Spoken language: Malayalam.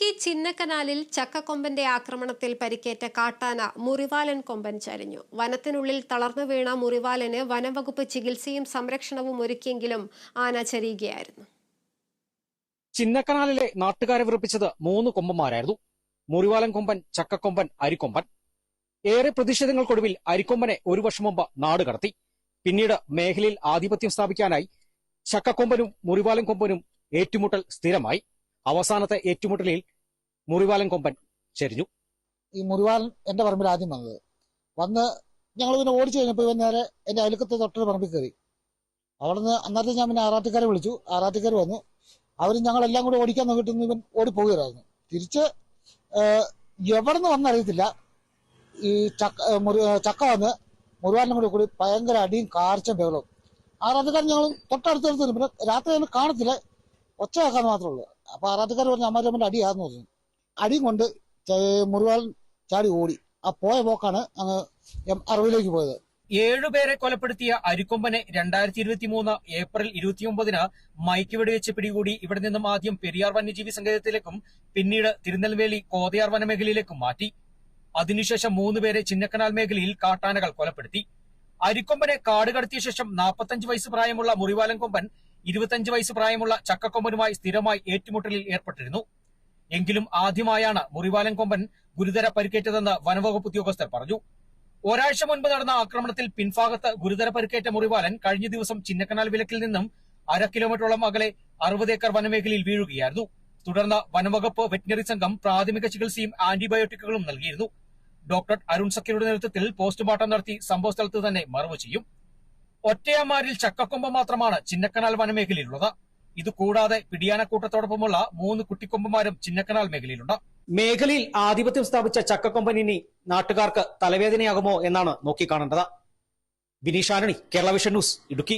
ഇടുക്കി ചിന്നക്കനാലിൽ ചക്കക്കൊമ്പന്റെ ആക്രമണത്തിൽ പരിക്കേറ്റ കാട്ടാന മുറിവാലൻ കൊമ്പൻ ചരിഞ്ഞു. വനത്തിനുള്ളിൽ തളർന്നു വീണ മുറിവാലന് വനംവകുപ്പ് ചികിത്സയും സംരക്ഷണവും ഒരുക്കിയെങ്കിലും ആന ചരിയുകയായിരുന്നു. ചിന്നക്കനാലിലെ നാട്ടുകാരെ വിറപ്പിച്ചത് മൂന്ന് കൊമ്പന്മാരായിരുന്നു. മുറിവാലൻ കൊമ്പൻ ചക്കക്കൊമ്പൻ അരിക്കൊമ്പൻ. ഏറെ പ്രതിഷേധങ്ങൾക്കൊടുവിൽ അരിക്കൊമ്പനെ ഒരു വർഷം മുമ്പ് നാട് കടത്തി. പിന്നീട് മേഖലയിൽ ആധിപത്യം സ്ഥാപിക്കാനായി ചക്കക്കൊമ്പനും മുറിവാലൻ കൊമ്പനും ഏറ്റുമുട്ടൽ സ്ഥിരമായി. അവസാനത്തെ ഏറ്റുമുട്ടലിൽ മുറിവാലൻ കൊമ്പൻ ചെരിഞ്ഞു. ഈ മുറിവാലൻ എന്റെ പറമ്പിൽ ആദ്യം വന്നത്. വന്ന് ഞങ്ങൾ പിന്നെ ഓടിച്ചു കഴിഞ്ഞപ്പോൾ ഇവൻ നേരെ എന്റെ അയലക്കത്തെ തൊട്ടൊരു പറമ്പിൽ കയറി. അവിടെ നിന്ന് അന്നേരത്തെ ഞാൻ പിന്നെ ആറാട്ടുകാരെ വിളിച്ചു. ആറാട്ടുകാർ വന്നു അവരും ഞങ്ങളെല്ലാം കൂടെ ഓടിക്കാൻ നോക്കിയിട്ട് ഇവൻ ഓടിപ്പോകുകയായിരുന്നു. തിരിച്ച് എവിടെ നിന്ന് വന്നറിയത്തില്ല ഈ ചക്ക മുറി ചക്ക വന്ന് മുറിവാലിനും കൂടെ കൂടി ഭയങ്കര അടിയും കാർച്ചും ബഹളവും. ആറാട്ടുകാരൻ ഞങ്ങൾ തൊട്ടടുത്തടുത്ത്. പിന്നെ രാത്രി ഒന്നും കാണത്തില്ല. ഒച്ച കേൾക്കാൻ മാത്രമേ ഉള്ളൂ. അപ്പൊ ആറാട്ടുകാർ പറഞ്ഞു അമ്മാരി തമ്മിൽ അടിയാന്ന് പറഞ്ഞു. അടിയും കൊണ്ട് മുറിവാൾ ചാടി ഓടി. ആ പോയ പോക്കാണ് അങ്ങ് അറവിലേക്ക് പോയത്. ഏഴുപേരെ കൊലപ്പെടുത്തിയ അരിക്കൊമ്പനെ രണ്ടായിരത്തി ഇരുപത്തി മൂന്ന് ഏപ്രിൽ ഇരുപത്തിയൊമ്പതിന് മയക്ക് വെടിവെച്ച് പിടികൂടി ഇവിടെ നിന്നും ആദ്യം പെരിയാർ വന്യജീവി സങ്കേതത്തിലേക്കും പിന്നീട് തിരുനെൽവേലി കോതയാർ വനമേഖലയിലേക്കും മാറ്റി. അതിനുശേഷം മൂന്നുപേരെ ചിന്നക്കനാൽ മേഖലയിൽ കാട്ടാനകൾ കൊലപ്പെടുത്തി. അരിക്കൊമ്പനെ കാട് കടത്തിയ ശേഷം നാൽപ്പത്തഞ്ച് വയസ്സ് പ്രായമുള്ള മുറിവാലൻ കൊമ്പൻ ഇരുപത്തഞ്ച് വയസ്സ് പ്രായമുള്ള ചക്കക്കൊമ്പനുമായി സ്ഥിരമായി ഏറ്റുമുട്ടലിൽ ഏർപ്പെട്ടിരുന്നു. എങ്കിലും ആദ്യമായാണ് മുറിവാലൻ കൊമ്പൻ ഗുരുതര പരിക്കേറ്റതെന്ന് വനവകുപ്പ് ഉദ്യോഗസ്ഥർ പറഞ്ഞു. ഒരാഴ്ച മുൻപ് നടന്ന ആക്രമണത്തിൽ പിൻഭാഗത്ത് ഗുരുതര പരിക്കേറ്റ മുറിവാലൻ കഴിഞ്ഞ ദിവസം ചിന്നക്കനാൽ വിലക്കിൽ നിന്നും അര കിലോമീറ്ററോളം അകലെ അറുപത് ഏക്കർ വനമേഖലയിൽ വീഴുകയായിരുന്നു. തുടർന്ന് വനവകുപ്പ് വെറ്റിനറി സംഘം പ്രാഥമിക ചികിത്സയും ആന്റിബയോട്ടിക്കുകളും നൽകിയിരുന്നു. ഡോക്ടർ അരുൺ സക്കീറുടെ നേതൃത്വത്തിൽ പോസ്റ്റ്മോർട്ടം നടത്തി സംഭവസ്ഥലത്ത് തന്നെ മറവ് ചെയ്യും. ഒറ്റയമാരിൽ ചക്കക്കൊമ്പ് മാത്രമാണ് ചിന്നക്കനാൽ വനമേഖലയിലുള്ളത് ഇത് കൂടാതെ പിടിയാനക്കൂട്ടത്തോടൊപ്പമുള്ള മൂന്ന് കുട്ടിക്കൊമ്പമാരും ചിന്നക്കനാൽ മേഖലയിലുണ്ട്. മേഖലയിൽ ആധിപത്യം സ്ഥാപിച്ച ചക്കക്കൊമ്പൻ ഇനി നാട്ടുകാർക്ക് തലവേദനയാകുമോ എന്നാണ് നോക്കിക്കാണേണ്ടത്. ബിനീഷ് ആനണി കേരള വിഷൻ ന്യൂസ് ഇടുക്കി.